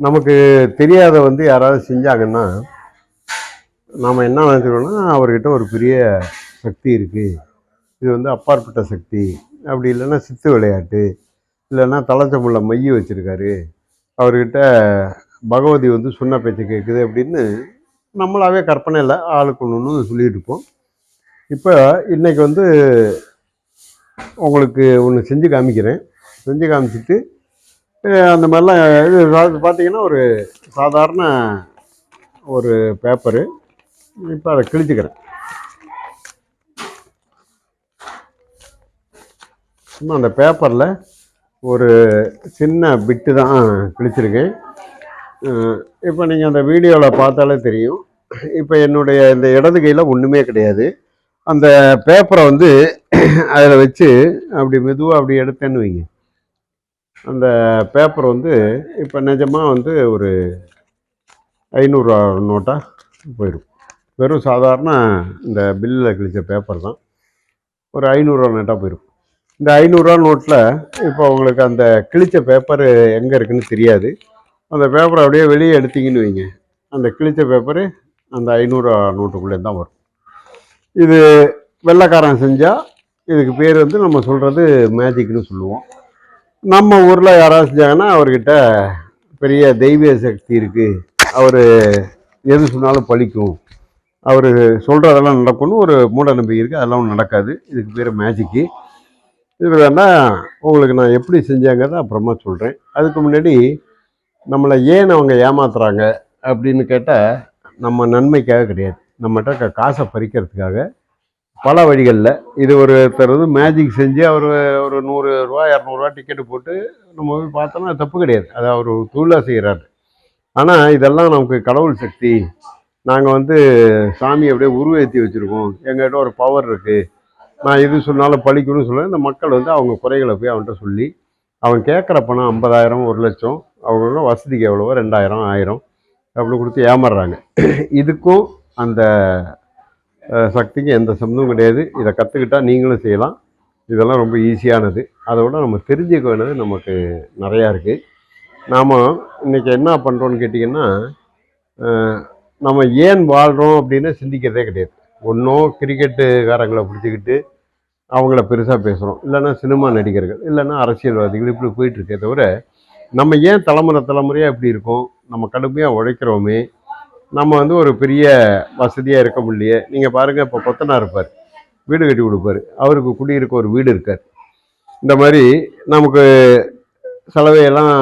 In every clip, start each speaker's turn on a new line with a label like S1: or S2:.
S1: நமக்கு தெரியாத வந்து யாராவது செஞ்சாங்கன்னா நாம் என்ன நினச்சிக்கணும்னா அவர்கிட்ட ஒரு பெரிய சக்தி இருக்குது இது வந்து அப்பாற்பட்ட சக்தி. அப்படி இல்லைன்னா சித்து விளையாட்டு. இல்லைன்னா தலைச்சமுள்ள மைய வச்சுருக்காரு. அவர்கிட்ட பகவதி வந்து சொன்ன பேச்சு கேட்குது அப்படின்னு நம்மளாவே கற்பனையில் ஆளுக்கு ஒன்று ஒன்று இருப்போம். இப்போ இன்றைக்கி வந்து உங்களுக்கு ஒன்று செஞ்சு காமிக்கிறேன். செஞ்சு காமிச்சிட்டு அந்த மாதிரிலாம் இது பார்த்தீங்கன்னா ஒரு சாதாரண ஒரு பேப்பரு. இப்போ அதை கிழிச்சுக்கிறேன். சும்மா அந்த பேப்பரில் ஒரு சின்ன பிட்டு தான் கிழிச்சிருக்கேன் இப்போ நீங்கள் அந்த வீடியோவில் பார்த்தாலே தெரியும். இப்போ என்னுடைய இந்த இடது கையில் ஒன்றுமே கிடையாது. அந்த பேப்பரை வந்து அதில் வச்சு அப்படி மெதுவாக அப்படி எடுத்தேன்னு வைங்க. அந்த பேப்பர் வந்து இப்போ நிஜமாக வந்து ஒரு ஐநூறுரூவா நோட்டாக போயிடும். வெறும் சாதாரண இந்த பில்லில் கிழிச்ச பேப்பர் தான். ஒரு ஐநூறுரூவா நோட்டாக போயிடும். இந்த ஐநூறுரூவா நோட்டில் இப்போ உங்களுக்கு அந்த கிழிச்ச பேப்பர் எங்கே இருக்குன்னு தெரியாது. அந்த பேப்பரை அப்படியே வெளியே எடுத்தீங்கன்னு வைங்க. அந்த கிழிச்ச பேப்பரு அந்த ஐநூறுரூவா நோட்டுக்குள்ளே தான் வரும். இது வெள்ளைக்காரன் செஞ்சால் இதுக்கு பேர் வந்து நம்ம சொல்கிறது மேஜிக்னு சொல்லுவோம். நம்ம ஊரில் யாராவது செஞ்சாங்கன்னா அவர்கிட்ட பெரிய தெய்வீக சக்தி இருக்குது அவர் எது சொன்னாலும் பழிக்கும். அவர் சொல்கிறதெல்லாம் நடக்கும்னு ஒரு மூட நம்பிக்கை இருக்குது அதெல்லாம் ஒன்றும் நடக்காது. இதுக்கு பேர் மேஜிக்கு இது வேணா உங்களுக்கு நான் எப்படி செஞ்சாங்கிறத அப்புறமா சொல்கிறேன் அதுக்கு முன்னாடி நம்மளை ஏன் அவங்க ஏமாத்துறாங்க அப்படின்னு கேட்டால் நம்ம நன்மைக்காக கிடையாது. நம்மகிட்ட காசை பறிக்கிறதுக்காக பல வழிகளில். இது ஒருத்தர் வந்து மேஜிக் செஞ்சு அவர் ஒரு நூறு ரூபா இரநூறுவா டிக்கெட்டு போட்டு நம்ம போய் பார்த்தோம்னா தப்பு கிடையாது. அது அவர் தொழிலாக செய்கிறாரு ஆனால் இதெல்லாம் நமக்கு கடவுள் சக்தி. நாங்கள் வந்து சாமியை அப்படியே உருவேற்றி வச்சுருக்கோம். எங்கள்கிட்ட ஒரு பவர் இருக்குது நான் எது சொன்னாலும் பழிக்கணும்னு சொல்ல இந்த மக்கள் வந்து அவங்க குறைகளை போய் அவன்கிட்ட சொல்லி அவன் கேட்குற பணம் ஐம்பதாயிரம் ஒரு லட்சம் அவங்களோட வசதிக்கு எவ்வளவோ ரெண்டாயிரம் ஆயிரம் அப்படி கொடுத்து ஏமாறுறாங்க. இதுக்கும் அந்த சக்திக்கு எந்த சம்மந்தமும் கிடையாது. இதை கற்றுக்கிட்டா நீங்களும் செய்யலாம். இதெல்லாம் ரொம்ப ஈஸியானது. அதோட நம்ம தெரிஞ்சுக்க வேண்டியது நமக்கு நிறையா இருக்குது நாம் இன்றைக்கி என்ன பண்ணுறோன்னு கேட்டிங்கன்னா நம்ம ஏன் வாழ்கிறோம் அப்படின்னு சிந்திக்கிறதே கிடையாது. ஒன்றும் கிரிக்கெட்டுக்காரங்களை பிடிச்சிக்கிட்டு அவங்கள பெருசாக பேசுகிறோம் இல்லைன்னா சினிமா நடிகர்கள் இல்லைன்னா அரசியல்வாதிகள் இப்படி போயிட்டுருக்கே தவிர நம்ம ஏன் தலைமுறை தலைமுறையாக இப்படி இருக்கோம்? நம்ம கடுமையாக உழைக்கிறோமே. நம்ம வந்து ஒரு பெரிய வசதியாக இருக்க முடியலையே. நீங்கள் பாருங்கள் இப்போ கொத்தனார் இருப்பார். வீடு கட்டி கொடுப்பாரு. அவருக்கு குடியிருக்க ஒரு வீடு இருக்கார். இந்த மாதிரி நமக்கு சலவையெல்லாம்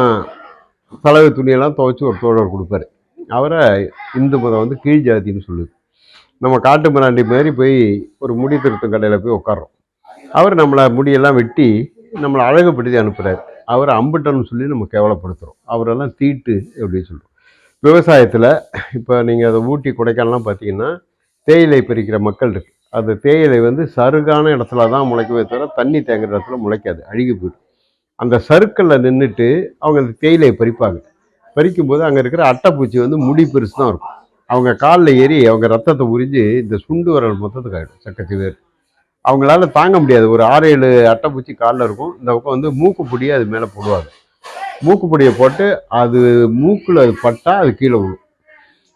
S1: சலவை துணியெல்லாம் துவைச்சி ஒரு தோழர் கொடுப்பாரு. அவரை இந்து மதம் வந்து கீழ் ஜாதின்னு சொல்லுது. நம்ம காட்டு மிராண்டி மாதிரி போய் ஒரு முடி திருத்தம் கடையில் போய் உட்காறோம் அவர் நம்மளை முடியெல்லாம் வெட்டி நம்மளை அழகுப்படுத்தி அனுப்புகிறார் அவரை அம்பிட்டன்னு சொல்லி நம்ம கேவலப்படுத்துகிறோம் அவரெல்லாம் தீட்டு அப்படின்னு சொல்கிறோம் விவசாயத்தில் இப்போ நீங்கள் அதை ஊட்டி கொடைக்கானலாம் பார்த்தீங்கன்னா தேயிலை பறிக்கிற மக்கள் இருக்கு. அது தேயிலை வந்து சருகான இடத்துல தான் முளைக்கவே தவிர தண்ணி தேங்குற இடத்துல முளைக்காது அழுகி போயிடும். அந்த சருக்களில் நின்றுட்டு அவங்க அந்த தேயிலையை பறிப்பாங்க. பறிக்கும்போது அங்கே இருக்கிற அட்டைப்பூச்சி வந்து முடி பெருசு தான் இருக்கும். அவங்க காலில் ஏறி அவங்க ரத்தத்தை உறிஞ்சு இந்த சுண்டு வரல் மொத்தத்துக்கு ஆகிடும் சக்கத்து பேர் அவங்களால தாங்க முடியாது. ஒரு ஆறு ஏழு அட்டைப்பூச்சி காலில் இருக்கும். இந்த பக்கம் வந்து மூக்குப்பொடியை அது மேலே போடுவாங்க. மூக்குப்பொடியை போட்டு அது மூக்கில் அது பட்டால் அது கீழே விழும்.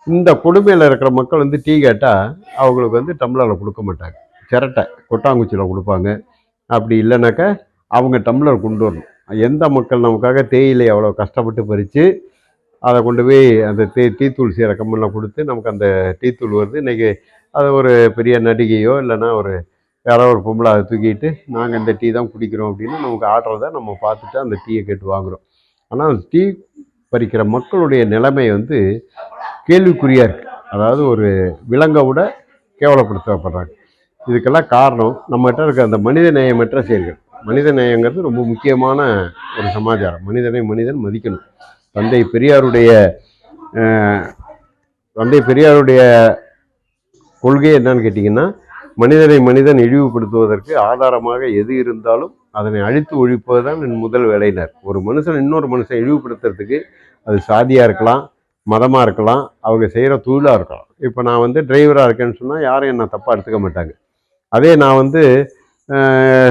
S1: இந்த கொடுமையில் இருக்கிற மக்கள் வந்து டீ கேட்டால் அவங்களுக்கு வந்து டம்ளரில் கொடுக்க மாட்டாங்க. சிரட்டை கொட்டாங்குச்சியில் கொடுப்பாங்க. அப்படி இல்லைனாக்கா அவங்க டம்ளர் கொண்டு வரணும். எந்த மக்கள் நமக்காக தேயிலை அவ்வளோ கஷ்டப்பட்டு பறித்து அதை கொண்டு போய் அந்த தே டீத்தூள் செய்கிற கம்பெனியில் கொடுத்து நமக்கு அந்த டீத்தூள் வருது. இன்றைக்கி அது ஒரு பெரிய நடிகையோ இல்லைன்னா ஒரு யாரோ ஒரு பொம்பளை அதை தூக்கிட்டு நாங்கள் இந்த டீ தான் குடிக்கிறோம் அப்படின்னு நமக்கு ஆடுறத நம்ம பார்த்துட்டு அந்த டீயை கேட்டு வாங்குகிறோம் ஆனால் தீ டீ பறிக்கிற மக்களுடைய நிலைமை வந்து கேள்விக்குறியாக இருக்குது அதாவது ஒரு விலங்கை விட கேவலப்படுத்தப்படுறாங்க. இதுக்கெல்லாம் காரணம் நம்மகிட்ட இருக்க அந்த மனித நேயமற்ற செயல்கள். மனித நேயங்கிறது ரொம்ப முக்கியமான ஒரு சமாச்சாரம். மனிதனை மனிதன் மதிக்கணும். தந்தை பெரியாருடைய தந்தை பெரியாருடைய கொள்கை என்னன்னு கேட்டிங்கன்னா மனிதனை மனிதன் இழிவுபடுத்துவதற்கு ஆதாரமாக எது இருந்தாலும் அதனை அழித்து ஒழிப்பது தான் என் முதல் வேலையினர். ஒரு மனுஷன் இன்னொரு மனுஷன் இழிவுபடுத்துறதுக்கு அது சாதியாக இருக்கலாம் மதமாக இருக்கலாம் அவங்க செய்கிற தொழிலாக இருக்கலாம். இப்போ நான் வந்து டிரைவராக இருக்கேன்னு சொன்னால் யாரும் என்னை தப்பாக எடுத்துக்க மாட்டாங்க. அதே நான் வந்து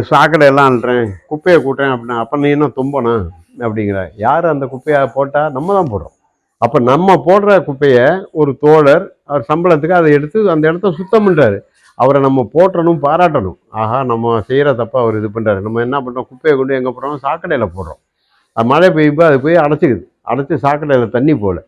S1: சாக்கடை எல்லாம் அள்ளுறேன் குப்பையை கூட்டுறேன் அப்படின்னா அப்போ நீ என்ன தும்பனா அப்படிங்கிற. யார் அந்த குப்பையை போட்டால் நம்ம தான் போடுறோம். அப்போ நம்ம போடுற குப்பையை ஒரு தோழர் அவர் சம்பளத்துக்கு அதை எடுத்து அந்த இடத்த சுத்தம் பண்ணுறாரு அவரை நம்ம போற்றணும் பாராட்டணும். ஆஹா நம்ம செய்கிற தப்பாக அவர் இது பண்ணுறாரு நம்ம என்ன பண்ணுறோம் குப்பையை கொண்டு எங்கே போடுறோம் சாக்கடையில் போடுறோம். அது மழை பெய்யும்போது அது போய் அடைச்சிக்குது. அடைச்சி சாக்கடையில் தண்ணி போகல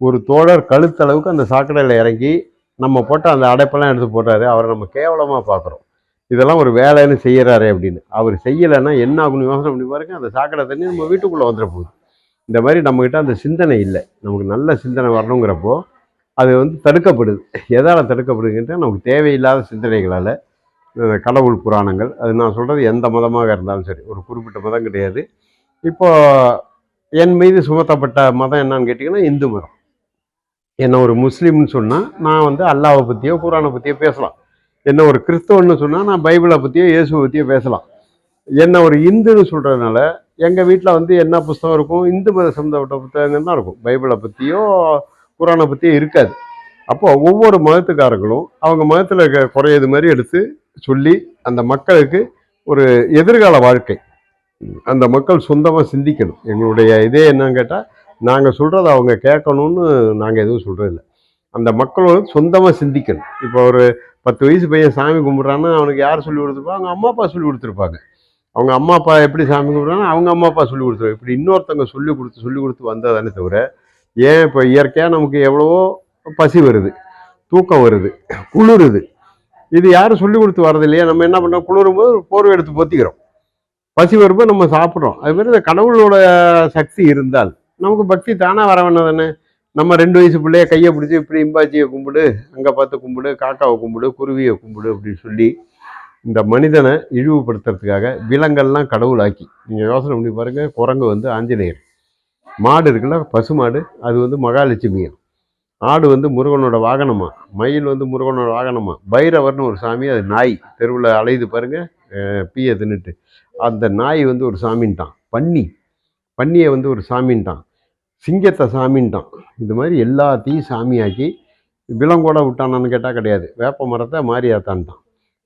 S1: ஒரு தோழர் கழுத்தளவுக்கு அந்த சாக்கடையில் இறங்கி நம்ம போட்ட அந்த அடைப்பெல்லாம் எடுத்து போடுறாரு. அவரை நம்ம கேவலமாக பார்க்குறோம் இதெல்லாம் ஒரு வேலைன்னு செய்கிறாரு அப்படின்னு. அவர் செய்யலைன்னா என்ன ஆகும்னு யோசனை பண்ணி பாருங்க. அந்த சாக்கடை தண்ணி நம்ம வீட்டுக்குள்ளே வந்துட போகுது. இந்த மாதிரி நம்மக்கிட்ட அந்த சிந்தனை இல்லை. நமக்கு நல்ல சிந்தனை வரணுங்கிறப்போ அது வந்து தடுக்கப்படுது. எதால் தடுக்கப்படுதுங்கிட்ட நமக்கு தேவையில்லாத சிந்தனைகளால் இந்த கடவுள் புராணங்கள் அது நான் சொல்கிறது எந்த மதமாக இருந்தாலும் சரி ஒரு குறிப்பிட்ட மதம் கிடையாது. இப்போ என் மீது சுமத்தப்பட்ட மதம் என்னன்னு கேட்டிங்கன்னா இந்து மதம். என்ன ஒரு முஸ்லீம்னு சொன்னால் நான் வந்து அல்லாவை பற்றியோ குரானை பற்றியோ பேசலாம். என்ன ஒரு கிறிஸ்தவன்னு சொன்னால் நான் பைபிளை பற்றியோ இயேசுவை பற்றியோ பேசலாம். என்ன ஒரு இந்துன்னு சொல்கிறதுனால எங்கள் வீட்டில் வந்து என்ன புஸ்தகம் இருக்கும் இந்து மத சம்மந்தப்பட்ட புத்தகங்கள் தான் இருக்கும். பைபிளை பற்றியோ குரானை பற்றியே இருக்காது. அப்போ ஒவ்வொரு மதத்துக்காரங்களும் அவங்க மதத்தில் இருக்க குறையது மாதிரி எடுத்து சொல்லி அந்த மக்களுக்கு ஒரு எதிர்கால வாழ்க்கை. அந்த மக்கள் சொந்தமாக சிந்திக்கணும். எங்களுடைய இதே என்னன்னு கேட்டால் நாங்கள் சொல்கிறத அவங்க கேட்கணும்னு நாங்கள் எதுவும் சொல்கிறதில்ல அந்த மக்களோட சொந்தமாக சிந்திக்கணும். இப்போ ஒரு பத்து வயசு பையன் சாமி கும்பிட்றான்னா அவனுக்கு யார் சொல்லி கொடுத்துருப்பா? அவங்க அம்மா அப்பா சொல்லி கொடுத்துருப்பாங்க. அவங்க அம்மா அப்பா எப்படி சாமி கும்பிட்றாங்கன்னா அவங்க அம்மா அப்பா சொல்லி கொடுத்துருவாங்க. இப்படி இன்னொருத்தவங்க சொல்லி கொடுத்து சொல்லி கொடுத்து வந்ததானே தவிர ஏன் இப்போ இயற்கையாக நமக்கு எவ்வளவோ பசி வருது தூக்கம் வருது குளிருது. இது யாரும் சொல்லி கொடுத்து வர்றது இல்லையா? நம்ம என்ன பண்ணோம் குளிரும் போது போர்வை எடுத்து பொத்திக்கிறோம். பசி வரும்போது நம்ம சாப்பிட்றோம். அது மாதிரி இந்த கடவுளோட சக்தி இருந்தால் நமக்கு பக்தி தானாக வர வேணாம் தானே நம்ம ரெண்டு வயசு பிள்ளைய கையை பிடிச்சி இப்படி இம்பாச்சியை கும்பிடு அங்கே பார்த்து கும்பிடு காக்காவை கும்பிடு குருவியை கும்பிடு அப்படின்னு சொல்லி இந்த மனிதனை இழிவுபடுத்துறதுக்காக விலங்கெல்லாம் கடவுளாக்கி. நீங்கள் யோசனை பண்ணி பாருங்கள் குரங்கு வந்து ஆஞ்சநேயர். மாடு இருக்குல்ல பசு மாடு அது வந்து மகாலட்சுமியம் ஆடு வந்து முருகனோட வாகனமா? மயில் வந்து முருகனோட வாகனமா? பைரவர்னு ஒரு சாமி அது நாய். தெருவில் அலையுது பாருங்க பீயை தின்னுட்டு. அந்த நாய் வந்து ஒரு சாமின்ட்டான். பன்னி. பன்னியை வந்து ஒரு சாமின்ட்டான். சிங்கத்தை சாமின்ட்டான். இது மாதிரி எல்லாத்தையும் சாமியாக்கி விலங்கோட விட்டானான்னு கேட்டால் கிடையாது. வேப்ப மரத்தை மாரியாத்தான்ட்டான்.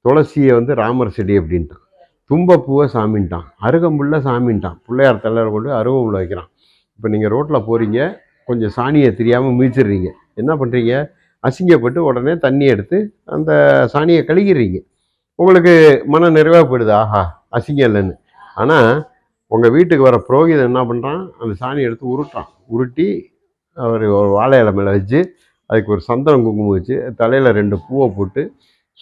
S1: துளசியை வந்து ராமர் செடி அப்படின்ட்டான். தும்பப்பூவை சாமின்ட்டான். அருகம்புல்ல சாமின்ட்டான். பிள்ளையார் தலைவர் கொண்டு அருகம்புள்ள வைக்கிறான். இப்போ நீங்கள் ரோட்டில் போகிறீங்க கொஞ்சம் சாணியை தெரியாமல் மிதிச்சிடுறீங்க. என்ன பண்ணுறீங்க? அசிங்கப்பட்டு உடனே தண்ணி எடுத்து அந்த சாணியை கழுகிடுறீங்க. உங்களுக்கு மன நிறைவாக போயிடுது ஆஹா அசிங்கம் இல்லைன்னு. ஆனால் உங்கள் வீட்டுக்கு வர புரோகிதன் என்ன பண்ணுறான்? அந்த சாணியை எடுத்து உருட்டுறான். உருட்டி அவர் ஒரு வாழை இலை மேலே வச்சு அதுக்கு ஒரு சந்தனம் குங்குமம் வச்சு தலையில் ரெண்டு பூவை போட்டு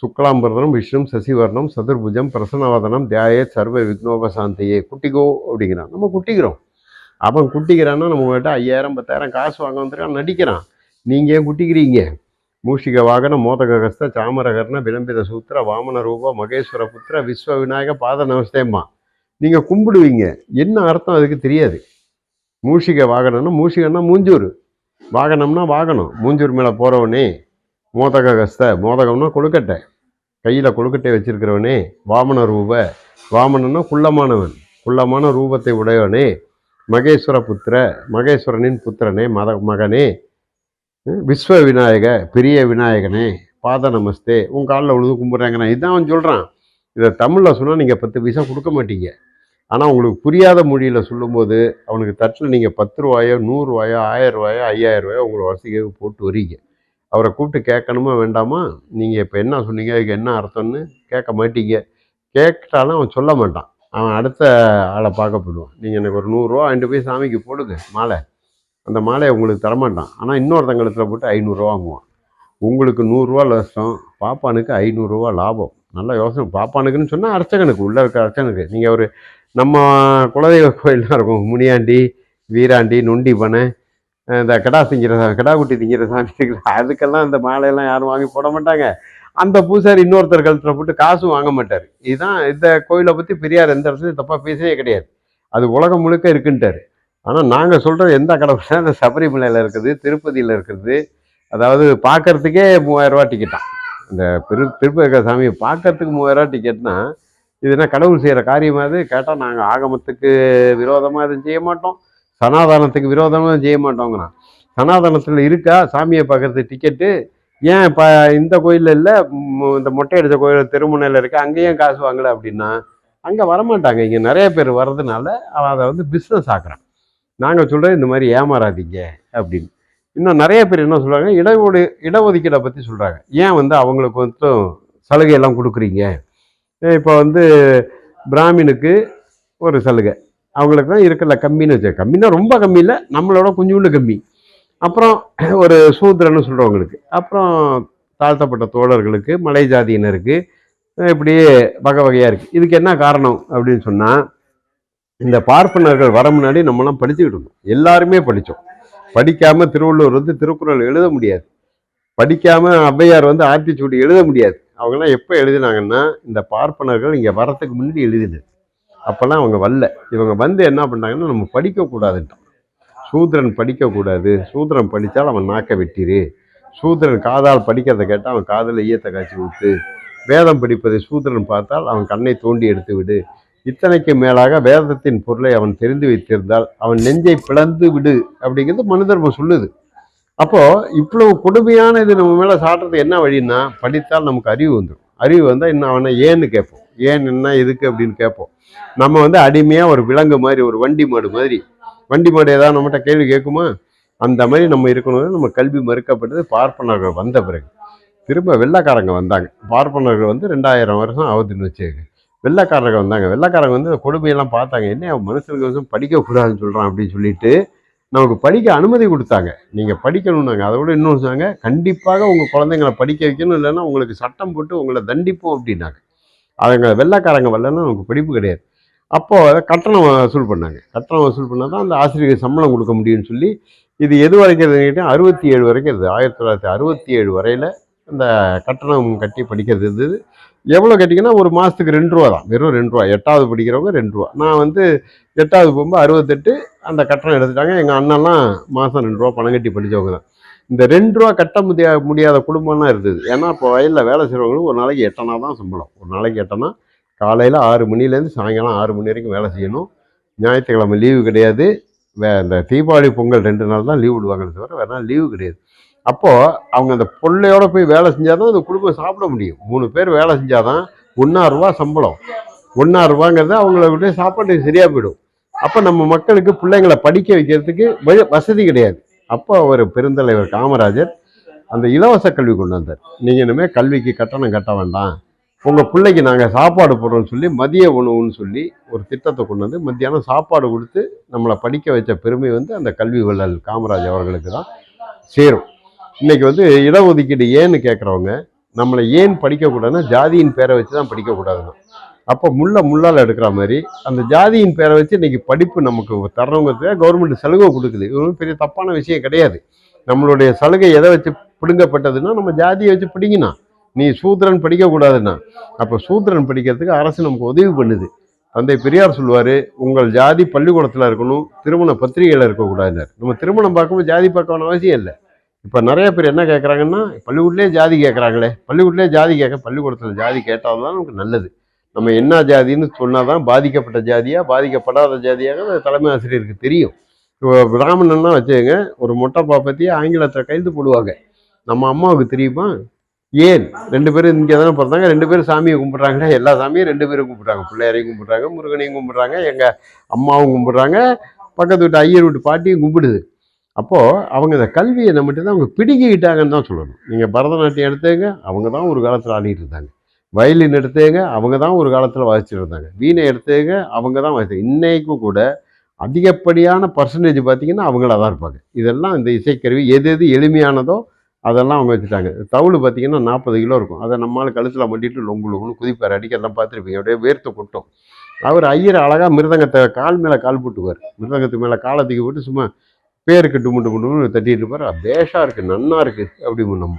S1: சுக்லாம்பரதனம் விஷ்ணும் சசிவர்ணம் சதுர்புஜம் பிரசன்னவதனம் தியாய சர்வ விக்னோபசாந்தியே குட்டிகோ அப்படிங்கிறான். நம்ம குட்டிக்கிறோம். அவன் குட்டிக்கிறான்னா நம்ம கிட்ட ஐயாயிரம் பத்தாயிரம் காசு வாங்க வந்துருக்கான் நடிக்கிறான். நீங்கள் ஏன் குட்டிக்கிறீங்க? மூஷிக வாகன மோதக கஸ்த சாமரகர்ண விளம்பித சூத்திர வாமன ரூப மகேஸ்வர புத்திர விஸ்வ விநாயக பாத நமஸ்தேம்மா. நீங்கள் கும்பிடுவீங்க. என்ன அர்த்தம் அதுக்கு தெரியாது. மூஷிக வாகனம்னா மூஷிகன்னா மூஞ்சூர். வாகனம்னா வாகனம். மூஞ்சூர் மேலே போகிறவனே மோதக கஸ்த மோதகம்னா கொழுக்கட்டை. கையில் கொழுக்கட்டை வச்சிருக்கிறவனே வாமன ரூப. வாமனன்னா குள்ளமானவன். குள்ளமான ரூபத்தை உடையவனே மகேஸ்வர புத்திர மகேஸ்வரனின் புத்திரனே மத மகனே விஸ்வ விநாயக பெரிய விநாயகனே பாத நமஸ்தே உன் காலில் விழுந்து கும்பிட்றாங்கண்ணா இதுதான் அவன் சொல்கிறான் இதை தமிழில் சொன்னால் நீங்கள் பத்து பைசா கொடுக்க மாட்டீங்க. ஆனால் உங்களுக்கு புரியாத மொழியில் சொல்லும்போது அவனுக்கு தட்டில் நீங்கள் பத்து ரூபாயோ நூறுரூவாயோ ஆயிரம் ரூபாயோ ஐயாயிரம் ரூபாயோ உங்களை வசதிக்காக போட்டு வரீங்க. அவரை கூப்பிட்டு கேட்கணுமா வேண்டாமா? நீங்கள் இப்போ என்ன சொன்னீங்க அதுக்கு என்ன அர்த்தம்னு கேட்க மாட்டீங்க. கேட்டாலும் அவன் சொல்ல மாட்டான். அவன் அடுத்த ஆளை பார்க்க போயிடுவான். நீங்கள் எனக்கு ஒரு நூறுரூவா வாங்கிட்டு போய் சாமிக்கு போடுங்க மாலை. அந்த மாலையை உங்களுக்கு தரமாட்டான். ஆனால் இன்னொருத்தங்கலத்தில் போட்டு ஐநூறுரூவா வாங்குவான். உங்களுக்கு நூறுரூவா நஷ்டம் பாப்பானுக்கு ஐநூறுரூவா லாபம். நல்ல யோசனை. பாப்பானுக்குன்னு சொன்னால் அர்ச்சகனுக்கு உள்ளே இருக்க அர்ச்சகனுக்கு. நீங்கள் ஒரு நம்ம குலதெய்வ கோயில்லாம் இருக்கும். முனியாண்டி வீராண்டி நொண்டி பனை இந்த கிடா திங்கிற சா- கிடா குட்டி திங்கிற சாமி அதுக்கெல்லாம் இந்த மாலையெல்லாம் யாரும் வாங்கி போட மாட்டாங்க. அந்த பூசாரி இன்னொருத்தர் கழுத்தில் போட்டு காசும் வாங்க மாட்டார். இதுதான் இந்த கோயிலை பற்றி பெரியார் எந்த இடத்துலையும் தப்பாக பேசவே கிடையாது. அது உலகம் முழுக்க இருக்குன்ட்டார். ஆனால் நாங்கள் சொல்கிற எந்த கடவுளும் அந்த சபரிமலையில் இருக்குது திருப்பதியில் இருக்குது. அதாவது பார்க்கறதுக்கே மூவாயிரரூவா டிக்கெட்டான் இந்த திரு திருப்பதி சாமியை பார்க்கறதுக்கு மூவாயிரரூவா டிக்கெட்னா இதுனா கடவுள் செய்கிற காரியமாக அது? கேட்டால் நாங்கள் ஆகமத்துக்கு விரோதமாக எதுவும் செய்ய மாட்டோம். சனாதனத்துக்கு விரோதமாக செய்ய மாட்டோங்கிறான். சனாதனத்தில் இருக்கா? சாமியை பார்க்குறதுக்கு டிக்கெட்டு ஏன் இப்போ இந்த கோயிலில் இல்லை இந்த மொட்டை அடித்த கோயில் திருமுனையில் இருக்க அங்கேயும் காசு வாங்கலை அப்படின்னா அங்கே வரமாட்டாங்க. இங்கே நிறைய பேர் வர்றதுனால அவன் அதை வந்து பிஸ்னஸ் ஆக்குறான். நாங்கள் சொல்கிறது இந்த மாதிரி ஏமாறாதீங்க அப்படின்னு. இன்னும் நிறைய பேர் என்ன சொல்கிறாங்க இடஒடு இடஒதுக்கீடை பற்றி சொல்கிறாங்க ஏன் வந்து அவங்களுக்கு வந்து சலுகையெல்லாம் கொடுக்குறீங்க? இப்போ வந்து பிராமினுக்கு ஒரு சலுகை. அவங்களுக்கு தான் இருக்கல கம்மின்னு வச்சு கம்மின்னா ரொம்ப கம்மி இல்லை நம்மளோட கொஞ்சோண்டு கம்மி. அப்புறம் ஒரு சூத்திரன்னு சொல்கிறவங்களுக்கு அப்புறம் தாழ்த்தப்பட்ட தோழர்களுக்கு மலை ஜாதியினருக்கு இப்படியே வகை வகையாக இருக்குது இதுக்கு என்ன காரணம் அப்படின்னு சொன்னால் இந்த பார்ப்பனர்கள் வர முன்னாடி நம்மலாம் படிச்சுக்கிட்டு இருந்தோம். எல்லாருமே படித்தோம் படிக்காமல் திருவள்ளுவர் வந்து திருக்குறள் எழுத முடியாது. படிக்காமல் ஔவையார் வந்து ஆத்திச்சூடி எழுத முடியாது. அவங்களாம் எப்போ எழுதினாங்கன்னா இந்த பார்ப்பனர்கள் இங்கே வரத்துக்கு முன்னாடி எழுதினது. அப்போல்லாம் அவங்க வரல. இவங்க வந்து என்ன பண்ணாங்கன்னா நம்ம படிக்கக்கூடாதுன்ட்டோம் சூத்திரன் படிக்கக்கூடாது. சூத்திரன் படித்தால் அவன் நாக்க வெட்டிரு. சூத்திரன் காதால் படிக்கிறத கேட்டால் அவன் காதில் ஈயத்தை காய்ச்சி கொடுத்து வேதம் படிப்பதை சூத்திரன் பார்த்தால் அவன் கண்ணை தோண்டி எடுத்து விடு. இத்தனைக்கு மேலாக வேதத்தின் பொருளை அவன் தெரிந்து வைத்திருந்தால் அவன் நெஞ்சை பிளந்து விடு அப்படிங்கிறது மனுதர்மம் சொல்லுது. அப்போது இவ்வளவு கொடுமையான இது நம்ம மேலே சாட்டுறது என்ன வழின்னா படித்தால் நமக்கு அறிவு வந்துடும் அறிவு வந்தால் இன்னும் அவனை ஏன்னு கேட்போம். ஏன் என்ன எதுக்கு அப்படின்னு கேட்போம். நம்ம வந்து அடிமையாக ஒரு விலங்கு மாதிரி ஒரு வண்டி மாடு மாதிரி வண்டி மாடு ஏதாவது நம்மகிட்ட கேள்வி கேட்குமா? அந்த மாதிரி நம்ம இருக்கணும் நம்ம கல்வி மறுக்கப்பட்டது பார்ப்பனர்கள் வந்த பிறகு. திரும்ப வெள்ளைக்காரங்க வந்தாங்க. பார்ப்பனர்கள் வந்து ரெண்டாயிரம் வருஷம் ஆகுதுன்னு வச்சுக்க வெள்ளக்காரங்க வந்தாங்க. வெள்ளைக்காரங்க வந்து கொடுமையெல்லாம் பார்த்தாங்க. என்ன அவன் மனுஷனுக்கு வருஷம் படிக்கக்கூடாதுன்னு சொல்கிறான் அப்படின்னு சொல்லிட்டு நமக்கு படிக்க அனுமதி கொடுத்தாங்க. நீங்கள் படிக்கணும்னாங்க. அதை விட இன்னொன்று சொன்னாங்க கண்டிப்பாக உங்கள் குழந்தைங்களை படிக்க வைக்கணும். இல்லைன்னா உங்களுக்கு சட்டம் போட்டு உங்களை தண்டிப்போம் அப்படின்னாங்க. அவங்க வெள்ளைக்காரங்க வரலன்னா நமக்கு படிப்பு கிடையாது. அப்போது கட்டணம் வசூல் பண்ணாங்க. கட்டணம் வசூல் பண்ணால் தான் அந்த ஆசிரியருக்கு சம்பளம் கொடுக்க முடியும்னு சொல்லி இது எது வரைக்கும் கேட்டால் அறுபத்தி ஏழு வரைக்கும் இருந்தது. ஆயிரத்தி தொள்ளாயிரத்தி அறுபத்தி ஏழு வரையில் அந்த கட்டணம் கட்டி படிக்கிறது இருந்தது. எவ்வளோ கேட்டிங்கன்னா ஒரு மாதத்துக்கு ரெண்டு ரூபா தான். வெறும் ரெண்டு ரூபா. எட்டாவது படிக்கிறவங்க ரெண்டு ரூபா. நான் வந்து எட்டாவது போகும்போது அறுபத்தெட்டு அந்த கட்டணம் எடுத்துட்டாங்க. எங்கள் அண்ணெல்லாம் மாதம் ரெண்டு ரூபா பணம் கட்டி படித்தவங்க தான். இந்த ரெண்டு ரூபா கட்ட முடியா முடியாத குடும்பம்லாம் இருந்தது. ஏன்னா இப்போ வயலில் வேலை செய்கிறவங்களுக்கு ஒரு நாளைக்கு எட்டனா தான் சம்பளம். ஒரு நாளைக்கு எட்டனா காலையில் ஆறு மணிலேருந்து சாயங்காலம் ஆறு மணி வரைக்கும் வேலை செய்யணும். ஞாயிற்றுக்கிழமை லீவு கிடையாது. வே இந்த தீபாவளி பொங்கல் ரெண்டு நாள் தான் லீவு விடுவாங்களே தவிர வேறு நாள் லீவு கிடையாது. அப்போது அவங்க அந்த பிள்ளையோட போய் வேலை செஞ்சால் தான் அந்த குடும்பம் சாப்பிட முடியும். மூணு பேர் வேலை செஞ்சால் தான் ஒன்றாயிரரூபா சம்பளம். ஒன்றாயிரரூபாங்கிறது அவங்கள விட்டு சாப்பாடு சரியாக போயிடும். அப்போ நம்ம மக்களுக்கு பிள்ளைங்களை படிக்க வைக்கிறதுக்கு வசதி கிடையாது. அப்போ அவர் பெருந்தலைவர் காமராஜர் அந்த இலவச கல்வி கொண்டு வந்தார். நீங்கள் இனிமேல் கல்விக்கு கட்டணம் கட்ட வேண்டாம். உங்கள் பிள்ளைக்கு நாங்கள் சாப்பாடு போடுறோம்னு சொல்லி மதிய உணவுன்னு சொல்லி ஒரு திட்டத்தை கொண்டு வந்து மத்தியானம் சாப்பாடு கொடுத்து நம்மளை படிக்க வச்ச பெருமை வந்து அந்த கல்வி வள்ளல் காமராஜ் அவர்களுக்கு தான் சேரும். இன்றைக்கி வந்து இடஒதுக்கீடு ஏன்னு கேட்குறவங்க நம்மளை ஏன் படிக்கக்கூடாதுன்னா ஜாதியின் பேரை வச்சு தான் படிக்கக்கூடாதுன்னா அப்போ முள்ள முள்ளால் எடுக்கிற மாதிரி அந்த ஜாதியின் பேரை வச்சு இன்றைக்கி படிப்பு நமக்கு தர்றவங்க கவர்மெண்ட் சலுகை கொடுக்குது. இது ஒன்றும் பெரிய தப்பான விஷயம் கிடையாது. நம்மளுடைய சலுகை எதை வச்சு பிடுங்கப்பட்டதுன்னா நம்ம ஜாதியை வச்சு பிடிங்கினா. நீ சூத்திரன் படிக்கக்கூடாதுன்னா அப்போ சூத்திரன் படிக்கிறதுக்கு அரசு நமக்கு உதவி பண்ணுது. தந்தை பெரியார் சொல்லுவார் உங்கள் ஜாதி பள்ளிக்கூடத்தில் இருக்கணும் திருமண பத்திரிகையில் இருக்கக்கூடாதுன்னார் நம்ம திருமணம் பார்க்கும்போது ஜாதி பார்க்கணும் அவசியம் இல்லை. இப்போ நிறைய பேர் என்ன கேட்குறாங்கன்னா பள்ளிக்கூடலே ஜாதி கேட்குறாங்களே பள்ளிக்கூடலே ஜாதி கேட்க பள்ளிக்கூடத்தில் ஜாதி கேட்டால் தான் நமக்கு நல்லது. நம்ம என்ன ஜாதின்னு சொன்னால் தான் பாதிக்கப்பட்ட ஜாதியாக பாதிக்கப்படாத ஜாதியாக தலைமை ஆசிரியருக்கு தெரியும். இப்போ பிராமணன்னா வச்சுக்கோங்க ஒரு மொட்டைப்பா பற்றி ஆங்கிலத்தில் கைது போடுவாங்க. நம்ம அம்மாவுக்கு தெரியுமா? ஏன்? ரெண்டு பேரும் இங்கே தானே பிறந்தாங்க. ரெண்டு பேரும் சாமியை கும்பிட்றாங்கன்னா எல்லா சாமியும் ரெண்டு பேரும் கும்பிட்றாங்க. பிள்ளையாரையும் கும்பிட்றாங்க முருகனையும் கும்பிட்றாங்க எங்கள் அம்மாவும் கும்பிட்றாங்க. பக்கத்து வீட்டு ஐயர் வீட்டு பாட்டியும் கும்பிடுது. அப்போது அவங்க இந்த கல்வியை நம்மகிட்ட தான் அவங்க பிடிக்கிட்டாங்கன்னு தான் சொல்லணும். நீங்கள் பரதநாட்டியம் எடுத்தேங்க அவங்க தான் ஒரு காலத்தில் ஆடிட்டு இருந்தாங்க. வயலின் எடுத்தேங்க அவங்க தான் ஒரு காலத்தில் வாசிச்சுட்டு இருந்தாங்க. வீணை எடுத்தேங்க அவங்க தான் வாசி இன்னைக்கும் கூட அதிகப்படியான பர்சன்டேஜ் பார்த்திங்கன்னா அவங்கள தான் இருப்பாங்க. இதெல்லாம் இந்த இசைக்கருவி எது எது எளிமையானதோ அதெல்லாம் அவங்க வச்சுட்டாங்க. தவுள் பார்த்தீங்கன்னா நாற்பது கிலோ இருக்கும். அதை நம்மளால் கழுத்தில் மட்டிட்டு லொங்கு லொங்குன்னு குதிப்பார் அடிக்கிறதெல்லாம் பார்த்துருப்பீங்க அப்படியே வேர்த்து கொட்டும். அவர் ஐயர் அழகாக மிருதங்கத்தை கால் மேலே கால் போட்டுவார் மிருதங்கத்து மேலே காலத்துக்கு தூக்கி போட்டு சும்மா பேருக்கு டுமுண்டு முண்டு தட்டிட்டு இருப்பார். பேஷாக இருக்குது நன்னா இருக்குது அப்படி நம்ம.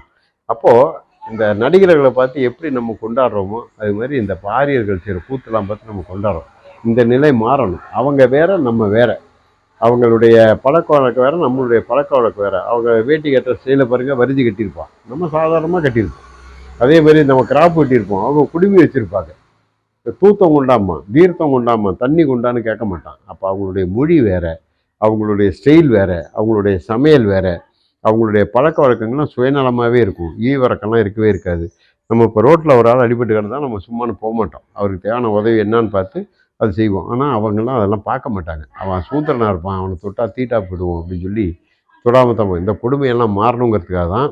S1: அப்போது இந்த நடிகர்களை பார்த்து எப்படி நம்ம கொண்டாடுறோமோ அது மாதிரி இந்த பாரியர்கள் செய்கிற கூத்தெல்லாம் பார்த்து நம்ம கொண்டாடுறோம். இந்த நிலை மாறணும். அவங்க வேற நம்ம வேற. அவங்களுடைய பழக்க வழக்கம் வேறு நம்மளுடைய பழக்க வழக்கம் வேறு. அவங்க வேட்டி கட்டுற ஸ்டைல பாருங்க வருதி கட்டியிருப்பான். நம்ம சாதாரணமாக கட்டியிருப்போம். அதே மாதிரி நம்ம கிராப் வெட்டியிருப்போம். அவங்க குடுமி வச்சிருப்பாங்க. தூத்தம் கொண்டாமா தீர்த்தம் கொண்டாமா தண்ணி கொண்டான்னு கேட்க மாட்டான். அப்போ அவங்களுடைய மொழி வேறு அவங்களுடைய ஸ்டைல் வேறு அவங்களுடைய சமையல் வேறு அவங்களுடைய பழக்க வழக்கங்கள்லாம் சுயநலமாகவே இருக்கும். ஈவரக்கம்லாம் இருக்கவே இருக்காது. நம்ம இப்போ ரோட்டில் ஒரு ஆள் அடிபட்டு கிடந்தால் நம்ம சும்மானு போக மாட்டோம் அவருக்கு தேவையான உதவி என்னான்னு பார்த்து அது செய்வோம். ஆனால் அவங்களாம் அதெல்லாம் பார்க்க மாட்டாங்க. அவன் சூத்திரனாக இருப்பான். அவனை தொட்டால் தீட்டா போயிடுவோம் அப்படின்னு சொல்லி தொடாமல் தான் இந்த கொடுமையெல்லாம் மாறணுங்கிறதுக்காக தான்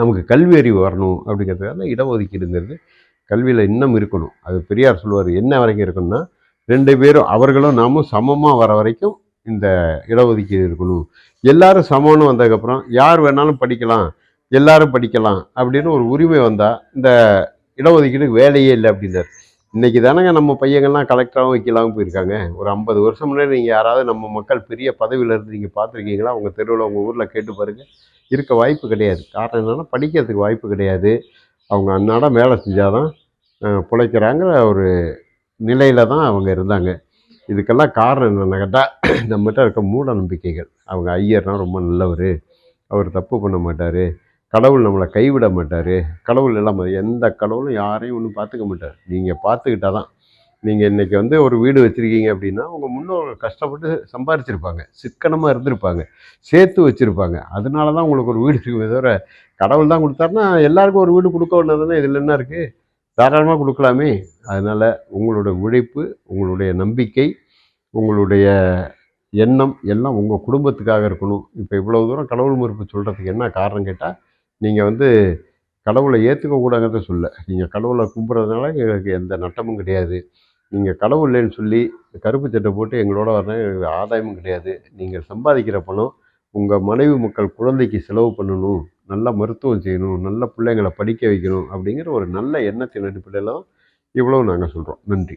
S1: நமக்கு கல்வி அறிவு வரணும் அப்படிங்கிறதுக்காக தான் இடஒதுக்கீடுங்கிறது கல்வியில் இன்னும் இருக்கணும். அது பெரியார் சொல்லுவார் என்ன வரைக்கும் இருக்கணும்னா ரெண்டு பேரும் அவர்களும் நாமும் சமமாக வர வரைக்கும் இந்த இடஒதுக்கீடு இருக்கணும். எல்லாரும் சமம்னு வந்ததுக்கப்புறம் யார் வேணாலும் படிக்கலாம் எல்லாரும் படிக்கலாம் அப்படின்னு ஒரு உரிமை வந்தால் இந்த இடஒதுக்கீடு வேலையே இல்லை அப்படின்னாரு. இன்னைக்கு தானங்க நம்ம பையங்கள்லாம் கலெக்டராகவும் வைக்கலாம் போயிருக்காங்க. ஒரு ஐம்பது வருஷம் முன்னாடி நீங்கள் யாராவது நம்ம மக்கள் பெரிய பதவியில் இருந்து நீங்கள் பார்த்துருக்கீங்களா? உங்கள் தெருவில் உங்கள் ஊரில் கேட்டு பாருங்க. இருக்க வாய்ப்பு கிடையாது. காரணம் என்னென்னா படிக்கிறதுக்கு வாய்ப்பு கிடையாது. அவங்க அன்னாடம் வேலை செஞ்சால் தான் பிழைக்கிறாங்கிற ஒரு நிலையில் தான் அவங்க இருந்தாங்க. இதுக்கெல்லாம் காரணம் என்னென்னு கேட்டால் நம்மகிட்ட இருக்க மூட நம்பிக்கைகள். அவங்க ஐயர்னால் ரொம்ப நல்லவர். அவர் தப்பு பண்ண மாட்டார். கடவுள் நம்மளை கைவிட மாட்டார். கடவுள் எல்லாம் எந்த கடவுளும் யாரையும் ஒன்றும் பார்த்துக்க மாட்டார். நீங்கள் பார்த்துக்கிட்டா தான் நீங்கள் இன்றைக்கி வந்து ஒரு வீடு வச்சுருக்கீங்க அப்படின்னா உங்கள் முன்னோர்கள் கஷ்டப்பட்டு சம்பாரிச்சிருப்பாங்க. சிக்கனமாக இருந்திருப்பாங்க. சேர்த்து வச்சுருப்பாங்க. அதனால தான் உங்களுக்கு ஒரு வீடு இருக்குமே தவிர கடவுள் தான் கொடுத்தாருன்னா எல்லாருக்கும் ஒரு வீடு கொடுக்க வேண்டியதுன்னா இதில் என்ன இருக்குது தாராளமாக கொடுக்கலாமே. அதனால் உங்களோட உழைப்பு உங்களுடைய நம்பிக்கை உங்களுடைய எண்ணம் எல்லாம் உங்கள் குடும்பத்துக்காக இருக்கணும். இப்போ இவ்வளோ தூரம் கடவுள் மறுப்பு சொல்கிறதுக்கு என்ன காரணம் கேட்டால் நீங்கள் வந்து கடவுளை ஏற்றுக்க கூடாங்கிறத சொல்ல. நீங்கள் கடவுளை கும்பிட்றதுனால எங்களுக்கு எந்த நட்டமும் கிடையாது. நீங்கள் கடவுள் இல்லைன்னு சொல்லி கருப்பு சட்டை போட்டு எங்களோட வரணும் எங்களுக்கு ஆதாயமும் கிடையாது. நீங்கள் சம்பாதிக்கிற பணம் உங்கள் மனைவி மக்கள் குழந்தைக்கு செலவு பண்ணணும் நல்ல மருத்துவம் செய்யணும் நல்ல பிள்ளைங்களை படிக்க வைக்கணும் அப்படிங்கிற ஒரு நல்ல எண்ணத்தின் அடிப்படையில் இவ்வளோ இவ்வளவு நாங்கள் சொல்கிறோம் நன்றி.